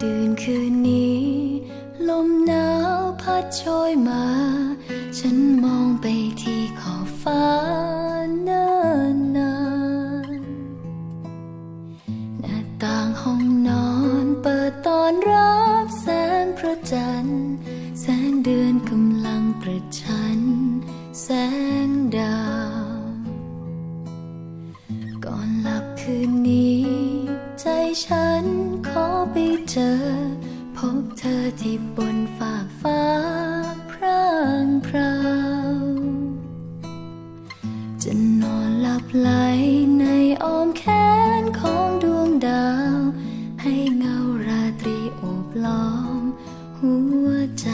ตื่นคืนนี้ ลมหนาวพัดโชยมา ฉันมองไปที่ขอบฟ้าเนิ่นนานหน้าต่างห้องนอนเปิดตอนรับแสงพระจันทร์ แสงเดือนกำลังประชัน แสงดาว ก่อนหลับคืนนี้ ใจฉันข อที่บนฝากฟ้าพร่างพราวจะนอนหลับไหลในอ้อมแขนของดวงดาว ให้เงาราตรีโอบล้อม หัวใจ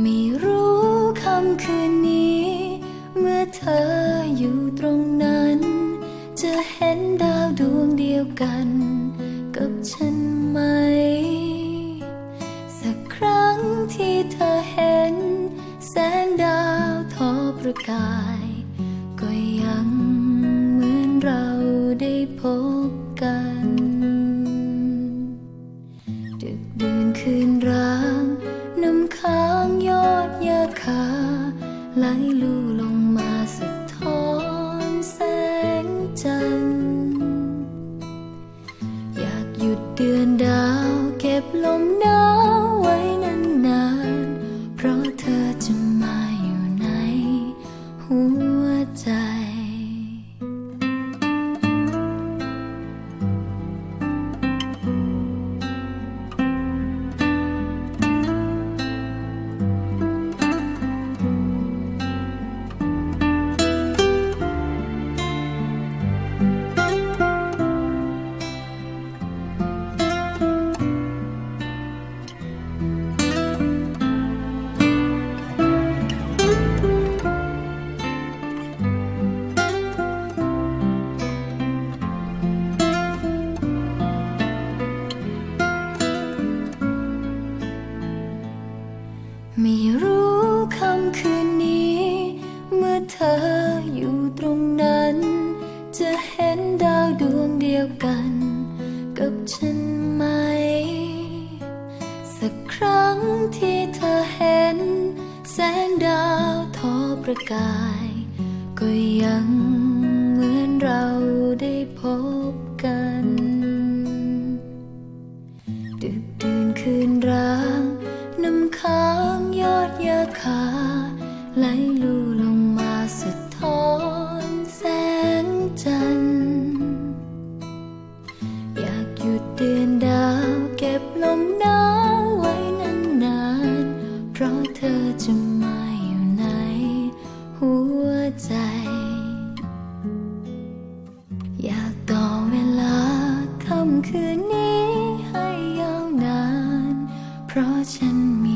ไม่รู้คำคืนนี้ เมื่อเธออยู่ตรงนั้น จะเห็นดาวดวงเดียวกัน กาย ก็ยังเหมือนเราได้พบกัน ดึกดื่นคืนร้างน้ำค้างยอดยาคาไหลลู่ลงมาสะท้อนแสงจันทร์ อยากหยุดเดือนดาวเก็บลมหน ยวกันกับฉันไหม สักครั้งที่เธอเห็น แสงดาวทอประกาย ก็ยังเหมือนเราได้พบกัน ดึกดื่นคืนร้าง น้ำค้างยอดยาคาไหลล อจะมาอยู่ในหัวใจ อยากต่อเวลาค่ำคืนนี้ให้ยาวนาน เพราะฉันมี